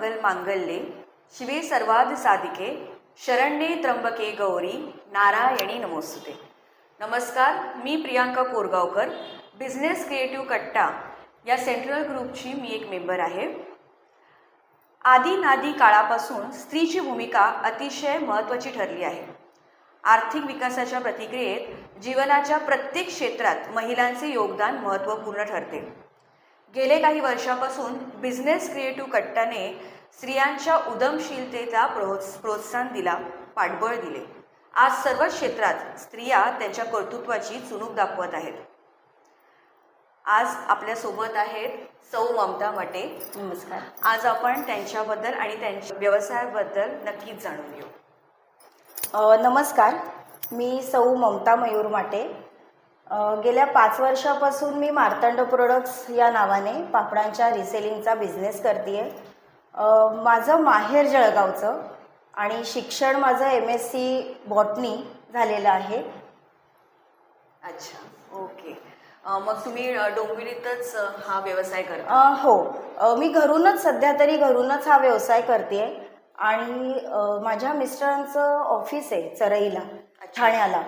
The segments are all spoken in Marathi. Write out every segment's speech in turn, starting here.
मंगल मांगल्ये शिवे सर्वाद साधिके शरण्ये त्र्यंबके गौरी नारायणी नमोस्तुते. नमस्कार मी प्रियांका कोरगावकर बिझनेस क्रिएटिव्ह कट्टा या सेंट्रल ग्रुपची मी एक मेंबर आहे. आदी नादी काळापासून स्त्रीची भूमिका अतिशय महत्त्वाची ठरली आहे. आर्थिक विकासाच्या प्रतिक्रियेत जीवनाच्या प्रत्येक क्षेत्रात महिलांचे योगदान महत्त्वपूर्ण ठरते. गेले काही वर्षापासून बिझनेस क्रिएटिव्ह कट्टाने स्त्रियांच्या उद्यमशीलतेचा प्रोत्स प्रोत्साहन दिला पाठबळ दिले. आज सर्व क्षेत्रात स्त्रिया त्यांच्या कर्तृत्वाची चुणूक दाखवत आहेत. आज आपल्यासोबत आहेत सौ ममता मटे. नमस्कार. आज आपण त्यांच्याबद्दल आणि त्यांच्या व्यवसायाबद्दल नक्कीच जाणून घेऊ. नमस्कार. मी सौ ममता मयूर माटे. गेल्या पाच वर्षापासून मी मार्तंड प्रोडक्ट्स या नावाने पापडांच्या रिसेलिंगचा बिझनेस करते माझं माहेर जळगावचं आणि शिक्षण माझं एम एस सी बॉटनी झालेलं आहे. अच्छा ओके. मग तुम्ही डोंबिवलीतच हा व्यवसाय करता? हो. मी घरूनच सध्या तरी घरूनच हा व्यवसाय करते आणि माझ्या मिस्टरांचं ऑफिस आहे चरईला. ठाण्याला.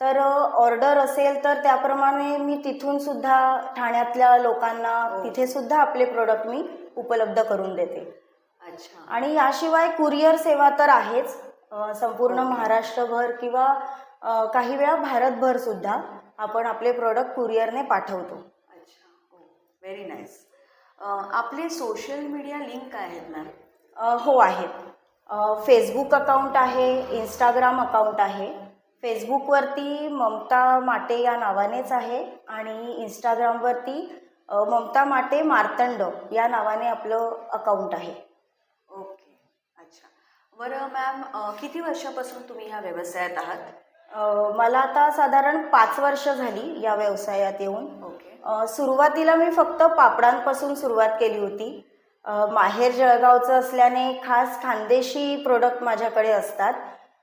तर ऑर्डर असेल तर त्याप्रमाणे मी तिथून सुद्धा ठाण्यातल्या लोकांना हो. तिथे सुद्धा आपले प्रोडक्ट मी उपलब्ध करून देते. अच्छा. आणि याशिवाय कुरिअर सेवा तर आहेच संपूर्ण. महाराष्ट्रभर किंवा काही वेळा भारतभर सुद्धा आपण आपले प्रोडक्ट कुरिअरने पाठवतो. अच्छा. व्हेरी नाईस आपले सोशल मीडिया लिंक काय आहेत मॅम हो आहेत. फेसबुक अकाउंट आहे इंस्टाग्राम अकाउंट आहे. फेसबुकवरती ममता माटे या नावानेच आहे आणि इंस्टाग्रामवरती ममता माटे मार्तंड या नावाने आपलं अकाउंट आहे. ओके. अच्छा. बरं मॅम किती वर्षापासून तुम्ही ह्या व्यवसायात आहात? मला आता साधारण पाच वर्ष झाली या व्यवसायात येऊन. ओके. सुरुवातीला मी फक्त पापडांपासून सुरुवात केली होती. माहेर जळगावचं असल्याने खास खानदेशी प्रोडक्ट माझ्याकडे असतात.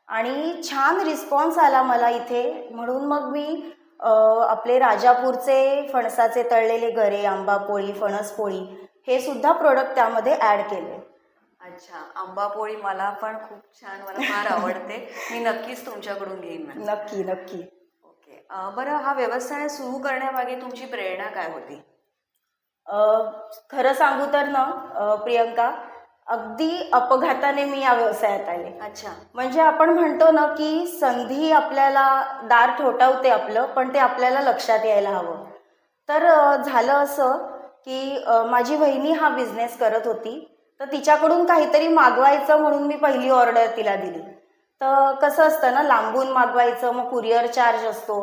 आणि छान रिस्पॉन्स आला मला इथे. म्हणून मग मी आपले राजापूरचे फणसाचे तळलेले गरे आंबा पोळी फणस पोळी हे सुद्धा प्रोडक्ट त्यामध्ये ॲड केले. अच्छा आंबा पोळी मला पण खूप छान मला फार आवडते. मी नक्कीच तुमच्याकडून घेईन नक्की नक्की. ओके. बरं हा व्यवसाय सुरू करण्यामागे तुमची प्रेरणा काय होती? खरं सांगू तर ना प्रियंका अगदी अपघाताने मी या व्यवसायात आले. अच्छा. म्हणजे आपण म्हणतो ना की संधी आपल्याला दार ठोठावते आपलं पण ते आपल्याला लक्षात यायला हवं. तर झालं असं की माझी वहिनी हा बिझनेस करत होती. तर तिच्याकडून काहीतरी मागवायचं म्हणून मी पहिली ऑर्डर तिला दिली. तर कसं असतं ना लांबून मागवायचं मग कुरिअर चार्ज असतो.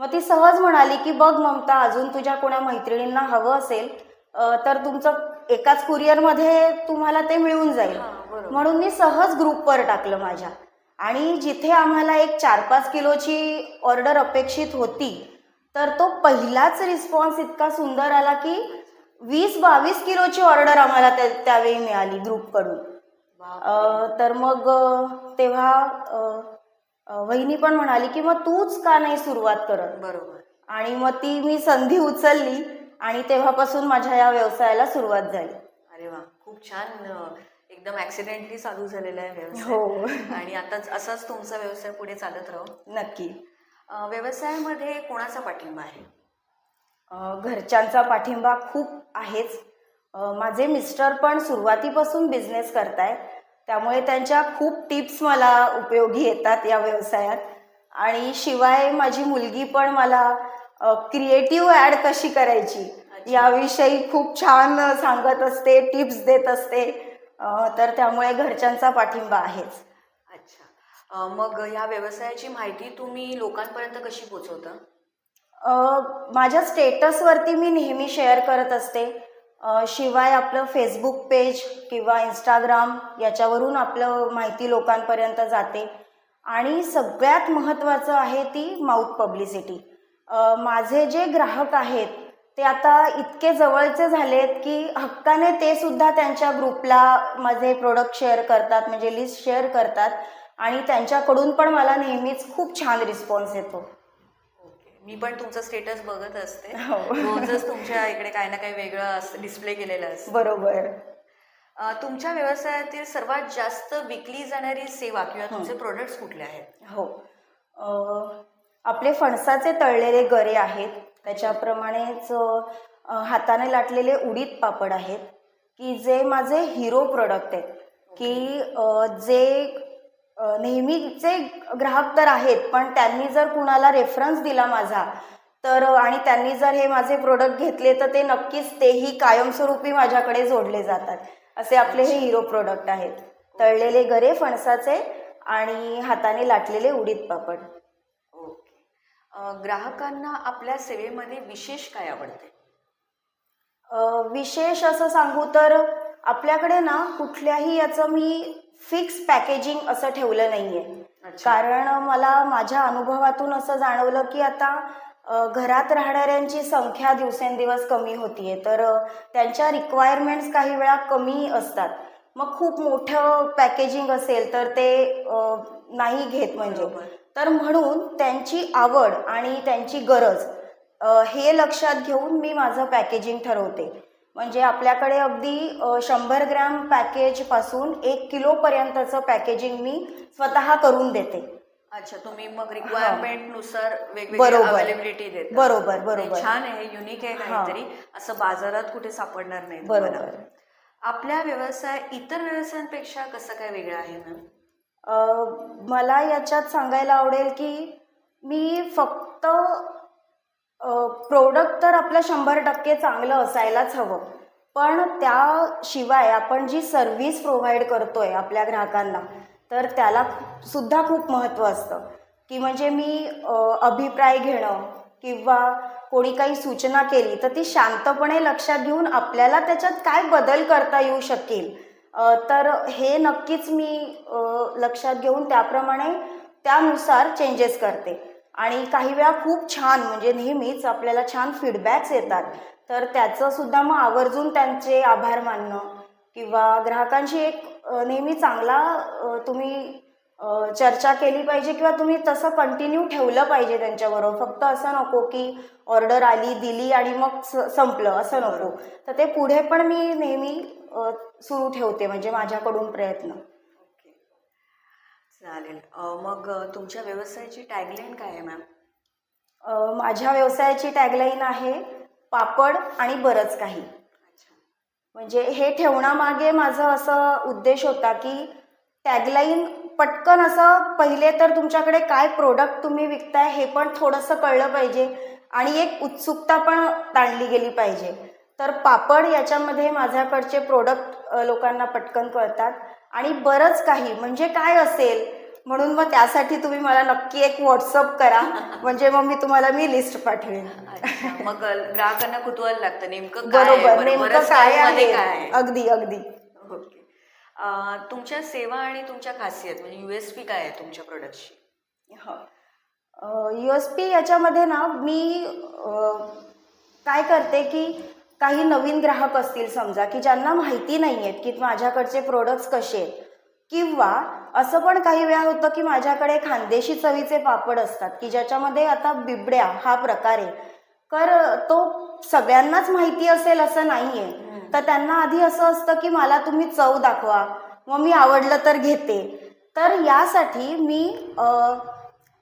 मग ती सहज म्हणाली की बघ ममता अजून तुझ्या कोणा मैत्रिणींना हवं असेल तर तुमचं एकाच कुरिअरमध्ये तुम्हाला ते मिळून जाईल. म्हणून मी सहज ग्रुपवर टाकलं माझ्या. आणि जिथे आम्हाला एक चार पाच किलोची ऑर्डर अपेक्षित होती तर तो पहिलाच रिस्पॉन्स इतका सुंदर आला की वीस बावीस किलोची ऑर्डर आम्हाला त्या त्यावेळी मिळाली ग्रुपकडून. तर मग तेव्हा वहिनी पण म्हणाली की मग तूच का नाही सुरुवात करत? बरोबर. आणि मग ती मी संधी उचलली. आणि तेव्हापासून माझ्या या व्यवसायाला सुरुवात झाली. अरे वा खूप छान एकदम ऍक्सिडेंटली चालू झालेला आहे व्यवसाय. हो. आणि आता असाच तुमचा व्यवसाय पुढे चालत राहो? नक्की. व्यवसायामध्ये कोणाचा पाठिंबा आहे? घरच्यांचा पाठिंबा खूप आहेच. माझे मिस्टर पण सुरुवातीपासून बिझनेस करतायत. त्यामुळे त्यांच्या खूप टिप्स मला उपयोगी येतात या व्यवसायात. आणि शिवाय माझी मुलगी पण मला क्रिएटिव्ह ॲड कशी करायची? याविषयी खूप छान सांगत असते टिप्स देत असते. तर त्यामुळे घरच्यांचा पाठिंबा आहेच. अच्छा. मग या व्यवसायाची माहिती तुम्ही लोकांपर्यंत कशी पोहोचवता अ, माझ्या स्टेटसवरती मी नेहमी शेअर करत असते. शिवाय आपलं फेसबुक पेज किंवा इंस्टाग्राम याच्यावरून आपलं माहिती लोकांपर्यंत जाते. आणि सगळ्यात महत्त्वाचं आहे ती माउथ पब्लिसिटी माझे जे ग्राहक आहेत ते आता इतके जवळचे झालेत की हक्काने ते सुद्धा त्यांच्या ग्रुपला माझे प्रोडक्ट शेअर करतात म्हणजे लिस्ट शेअर करतात आणि त्यांच्याकडून पण मला नेहमीच खूप छान रिस्पॉन्स येतो. ओके मी पण तुमचं स्टेटस बघत असते. हो. रोजच तुमच्या इकडे काही ना काही वेगळं डिस्प्ले केलेलं असतं. बरोबर. तुमच्या व्यवसायातील सर्वात जास्त विकली जाणारी सेवा किंवा तुमचे प्रोडक्ट्स कुठले आहेत? हो. आपले फणसाचे तळलेले गरे आहेत. त्याच्याप्रमाणेच हाताने लाटलेले उडीद पापड आहेत. की जे माझे हिरो प्रोडक्ट आहेत. की जे नेहमीचे ग्राहक तर आहेत पण त्यांनी जर कुणाला रेफरन्स दिला माझा तर आणि त्यांनी जर हे माझे प्रोडक्ट घेतले तर ते नक्कीच तेही कायमस्वरूपी माझ्याकडे जोडले जातात. असे आपले हे हिरो प्रोडक्ट आहेत. तळलेले गरे फणसाचे आणि हाताने लाटलेले उडीद पापड. ग्राहकांना आपल्या सेवेमध्ये विशेष काय आवडते? विशेष असं सांगू तर आपल्याकडे ना कुठल्याही याचं मी फिक्स पॅकेजिंग असं ठेवलं नाहीये. कारण मला माझ्या अनुभवातून असं जाणवलं की आता घरात राहणाऱ्यांची संख्या दिवसेंदिवस कमी होतीये. तर त्यांच्या रिक्वायरमेंट्स काही वेळा कमी असतात. मग खूप मोठं पॅकेजिंग असेल तर ते नाही घेत म्हणजे. तर म्हणून त्यांची आवड आणि त्यांची गरज हे लक्षात घेऊन मी माझं पॅकेजिंग ठरवते म्हणजे आपल्याकडे अगदी शंभर ग्रॅम पॅकेजपासून एक किलोपर्यंतचं पॅकेजिंग मी स्वतः करून देते अच्छा तुम्ही मग रिक्वायरमेंटनुसार वेगवेगळी बरोबर. अवेलेबिलिटी देता बरोबर, बरोबर. छान आहे युनिक आहे. काहीतरी असं बाजारात कुठे सापडणार नाही. बरोबर आपल्या व्यवसाय इतर व्यवसायांपेक्षा कसं काय वेगळं आहे मॅम अ, मला याच्यात सांगायला आवडेल की मी फक्त प्रोडक्ट तर आपलं शंभर टक्के चांगलं असायलाच हवं. पण त्याशिवाय आपण जी सर्व्हिस प्रोव्हाइड करतोय आपल्या ग्राहकांना तर त्याला सुद्धा खूप महत्त्व असतं. की म्हणजे मी अभिप्राय घेणं किंवा कोणी काही सूचना केली तर ती शांतपणे लक्षात घेऊन आपल्याला त्याच्यात काय बदल करता येऊ शकेल तर हे नक्कीच मी लक्षात घेऊन त्याप्रमाणे त्यानुसार चेंजेस करते. आणि काही वेळा खूप छान म्हणजे नेहमीच आपल्याला छान फीडबॅक्स येतात. तर त्याचंसुद्धा मग आवर्जून त्यांचे आभार मानणं किंवा ग्राहकांशी एक नेहमी चांगला तुम्ही चर्चा केली पाहिजे किंवा तुम्ही तसं कंटिन्यू ठेवलं पाहिजे त्यांच्याबरोबर. फक्त असं नको की ऑर्डर आली दिली आणि मग स- संपलं. असं नको. तर ते पुढे पण मी नेहमी सुरू ठेवते म्हणजे माझ्याकडून प्रयत्न. ओके. चालेल. मग तुमच्या व्यवसायाची टॅगलाईन काय आहे मॅम माझ्या व्यवसायाची टॅगलाईन आहे पापड आणि बरंच काही. म्हणजे हे ठेवण्यामागे माझं असं उद्देश होता की टॅगलाईन पटकन असं पहिले तर तुमच्याकडे काय प्रोडक्ट तुम्ही विकताय हे पण थोडंसं कळलं पाहिजे आणि एक उत्सुकता पण ताणली गेली पाहिजे. तर पापड याच्यामध्ये माझ्याकडचे प्रोडक्ट लोकांना पटकन कळतात. आणि बरंच काही म्हणजे काय असेल म्हणून मग त्यासाठी तुम्ही मला नक्की एक व्हॉट्सअप करा. म्हणजे मग मी तुम्हाला मी लिस्ट पाठवेन. मग ग्राहकांना कुतूहल लागतं नेमकं काय आहे? बरोबर बरं, नेमकं काय आहे? अगदी अगदी. ओके. तुमच्या सेवा आणि तुमच्या खासियत म्हणजे युएसपी काय आहे तुमच्या प्रोडक्टची यू एस पी याच्यामध्ये ना मी काय करते की काही नवीन ग्राहक असतील समजा की ज्यांना माहिती नाही आहेत की माझ्याकडचे प्रोडक्ट्स कसे आहेत. किंवा असं पण काही वेळा होतं की माझ्याकडे खानदेशी चवीचे पापड असतात की ज्याच्यामध्ये आता बिबड्या हा प्रकार आहे. तर तो सगळ्यांनाच माहिती असेल असं नाहीये. तर त्यांना आधी असं असतं की मला तुम्ही चव दाखवा मग मी आवडलं तर घेते. तर यासाठी मी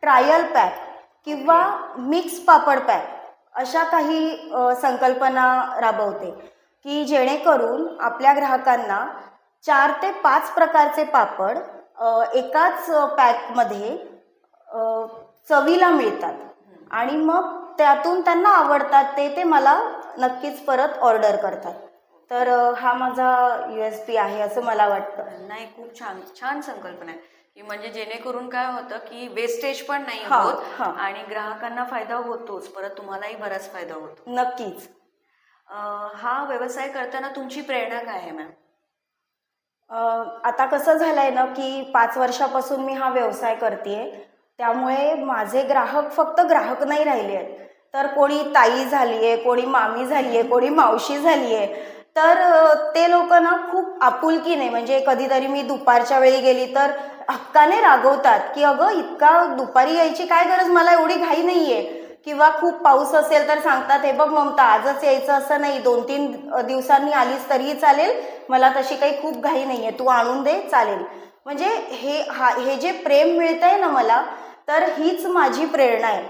ट्रायल पॅक किंवा मिक्स पापड पॅक अशा काही संकल्पना राबवते की जेणेकरून आपल्या ग्राहकांना चार ते पाच प्रकारचे पापड एकाच पॅकमध्ये चवीला मिळतात. आणि मग त्यातून त्यांना आवडतात ते ते मला नक्कीच परत ऑर्डर करतात. तर हा माझा यू एस पी आहे असं मला वाटतं. नाही खूप छान छान संकल्पना आहे. की म्हणजे जेणेकरून काय होतं की वेस्टेज पण नाही हा, होत हा. आणि ग्राहकांना फायदा होतोच. परत तुम्हालाही बराच फायदा होतो. नक्कीच. अ, हा व्यवसाय करताना तुमची प्रेरणा काय आहे मॅम? अ, आता कसं झालंय ना की पाच वर्षापासून मी हा व्यवसाय करते त्यामुळे माझे ग्राहक फक्त ग्राहक नाही राहिले आहेत. तर कोणी ताई झाली आहे कोणी मामी झाली आहे कोणी मावशी झाली आहे तर अ, ते लोक ना खूप आपुलकीने म्हणजे कधीतरी मी दुपारच्या वेळी गेली तर हक्काने रागवतात की अगं इतका दुपारी यायची काय गरज? मला एवढी घाई नाहीये. किंवा खूप पाऊस असेल तर सांगतात हे बघ ममता आजच यायचं असं नाही. दोन तीन दिवसांनी आलीस तरीही चालेल. मला तशी काही खूप घाई नाही आहे तू आणून दे चालेल. म्हणजे हे हा हे जे प्रेम मिळतंय ना मला तर हीच माझी प्रेरणा आहे.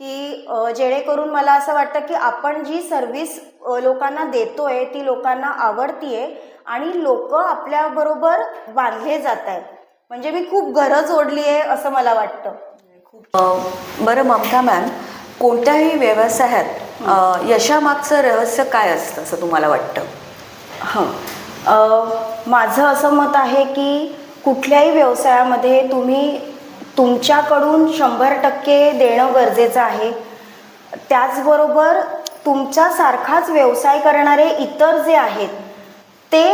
की जेणेकरून मला असं वाटतं की आपण जी सर्व्हिस लोकांना लोकांना देतोय ती लोकांना आवडतीये आणि लोक आपल्याबरोबर बांधले जात आहेत म्हणजे मी खूप गरज ओढली आहे असं मला वाटतं. अ, बरं ममता मॅम कोणत्याही व्यवसायात यशामागचं रहस्य काय असतं असं तुम्हाला वाटतं? हां. माझं असं मत आहे की कुठल्याही व्यवसायामध्ये तुम्ही तुमच्याकडून शंभर टक्के देणं गरजेचं आहे. त्याचबरोबर तुमच्यासारखाच व्यवसाय करणारे इतर जे आहेत ते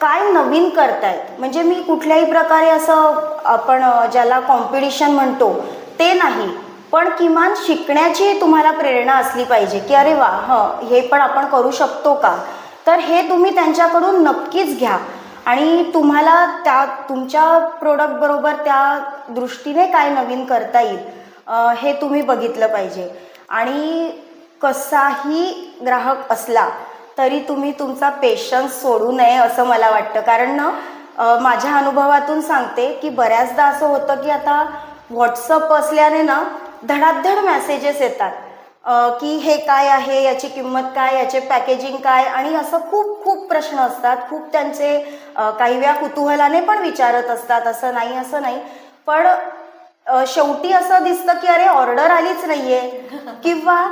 काय नवीन करतायत? म्हणजे मी कुठल्याही प्रकारे असं आपण ज्याला कॉम्पिटिशन म्हणतो ते नाही. पण किमान शिकण्याची तुम्हाला प्रेरणा असली पाहिजे की अरे वा हं हे पण आपण करू शकतो का? तर हे तुम्ही त्यांच्याकडून नक्कीच घ्या. आणि तुम्हाला त्या तुमच्या प्रोडक्ट बरोबर त्या दृष्टीने काय नवीन करता येईल हे तुम्ही बघितलं पाहिजे. आणि कसाही ग्राहक असला तरी तुम्ही तुमचा पेशन्स सोडू नये असं मला वाटतं. कारण ना माझ्या अनुभवातून सांगते की बऱ्याचदा असं होतं की आता व्हॉट्सअप असल्याने ना धडाधड मेसेजेस येतात. की हे काय आहे याची किंमत काय याचे पॅकेजिंग काय? आणि असं खूप खूप प्रश्न असतात. खूप त्यांचे काही वेळा कुतूहलाने पण विचारत असतात. असं नाही असं नाही. पण शेवटी असं दिसतं की अरे ऑर्डर आलीच नाहीये. किंवा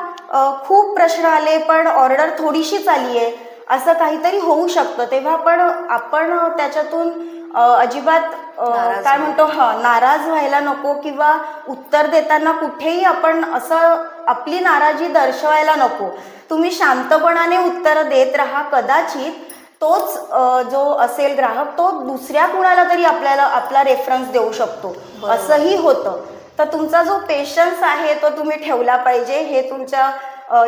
खूप प्रश्न आले पण ऑर्डर थोडीशीच आली आहे. असं काहीतरी होऊ शकतं. तेव्हा पण आपण त्याच्यातून अजिबात काय म्हणतो? हा नाराज व्हायला नको किंवा उत्तर देताना कुठेही आपण असं आपली नाराजी दर्शवायला नको. तुम्ही शांतपणाने उत्तर देत राहा कदाचित. तोच जो असेल ग्राहक तो दुसऱ्या कुणाला तरी आपल्याला आपला रेफरन्स देऊ शकतो. असंही होतं. तर तुमचा जो पेशन्स आहे तो तुम्ही ठेवला पाहिजे. हे तुमच्या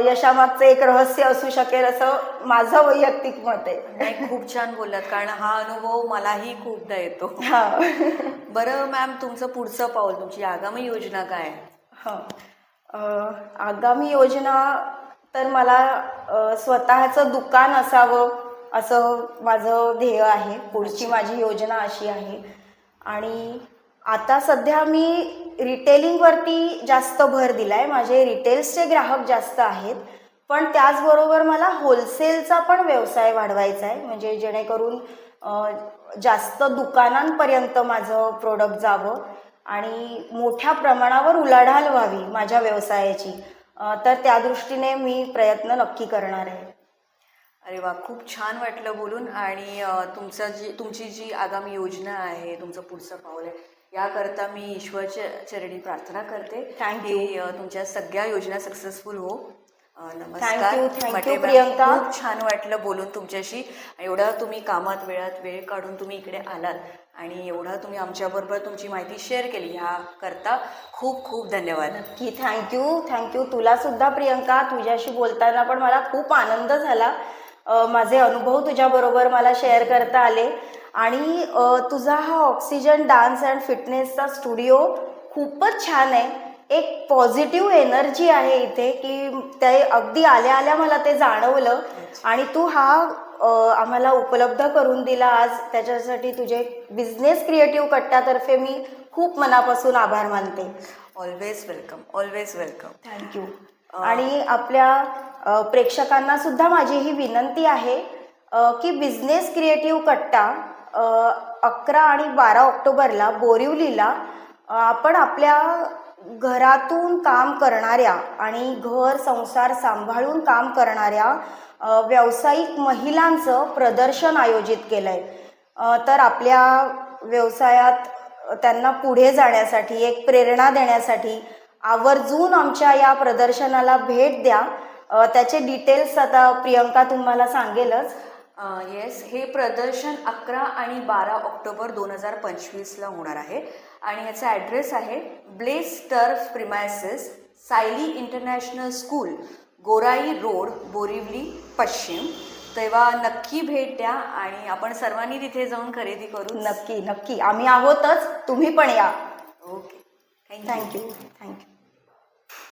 यशामागचं एक रहस्य असू शकेल असं माझं वैयक्तिक मत आहे. नाही खूप छान बोललात कारण हा अनुभव मलाही खूपदा येतो. हा. बरं मॅम तुमचं पुढचं पाऊल तुमची आगामी योजना काय आहे? हा. आगामी योजना तर मला स्वतःचं दुकान असावं असं माझं ध्येय आहे. पुढची माझी योजना अशी आहे. आणि आता सध्या मी रिटेलिंगवरती जास्त भर दिला आहे माझे रिटेल्सचे ग्राहक जास्त आहेत. पण त्याचबरोबर मला होलसेलचा पण व्यवसाय वाढवायचा आहे म्हणजे जेणेकरून जास्त दुकानांपर्यंत माझं प्रोडक्ट जावं आणि मोठ्या प्रमाणावर उलाढाल व्हावी माझ्या व्यवसायाची. तर त्या दृष्टीने मी प्रयत्न नक्की करणार आहे. अरे वा खूप छान वाटलं बोलून. आणि तुमचं जी तुमची जी आगामी योजना आहे तुमचं पुढचं पाऊल आहे याकरता मी ईश्वरच्या चरणी प्रार्थना करते की अ, तुमच्या सगळ्या योजना सक्सेसफुल हो. नमस्कार. प्रियंका. खूप छान वाटलं बोलून तुमच्याशी. एवढा तुम्ही कामात वेळात वेळ काढून तुम्ही इकडे आलात. आणि एवढा तुम्ही आमच्याबरोबर तुमची माहिती शेअर केली. ह्याकरता खूप खूप धन्यवाद. की थँक्यू थँक्यू तुला सुद्धा प्रियंका तुझ्याशी बोलताना पण मला खूप आनंद झाला. माझे अनुभव तुझ्याबरोबर मला शेअर करता आले. आणि तुझा हा ऑक्सिजन डान्स अँड फिटनेसचा स्टुडिओ खूपच छान आहे. एक पॉझिटिव्ह एनर्जी आहे इथे की ते अगदी आल्या आल्या मला ते जाणवलं. आणि तू हा आम्हाला उपलब्ध करून दिला आज. त्याच्यासाठी तुझे बिझनेस क्रिएटिव्ह कट्ट्यातर्फे मी खूप मनापासून आभार मानते. Always welcome always welcome thank you आणि आपल्या प्रेक्षकांना सुद्धा माझी ही विनंती आहे की बिझनेस क्रिएटिव्ह कट्टा अकरा आणि बारा ऑक्टोबरला बोरिवलीला आपण आपल्या घरातून काम करणाऱ्या आणि घर संसार सांभाळून काम करणाऱ्या व्यावसायिक महिलांचं प्रदर्शन आयोजित केलं आहे तर आपल्या व्यवसायात त्यांना पुढे जाण्यासाठी एक प्रेरणा देण्यासाठी आवर्जून आमच्या या प्रदर्शनाला भेट द्या. त्याचे डिटेल्स आता प्रियंका तुम्हाला सांगेलच. येस हे प्रदर्शन अकरा आणि बारा ऑक्टोबर दोन हजार पंचवीसला होणार आहे. आणि ह्याचा ॲड्रेस आहे bless turf premises Sayali international school Gorai road Borivali पश्चिम. तेव्हा नक्की भेट द्या आणि आपण सर्वांनी तिथे जाऊन खरेदी करू नक्की नक्की. आम्ही आहोतच. तुम्ही पण या. Okay thank you thank you thank you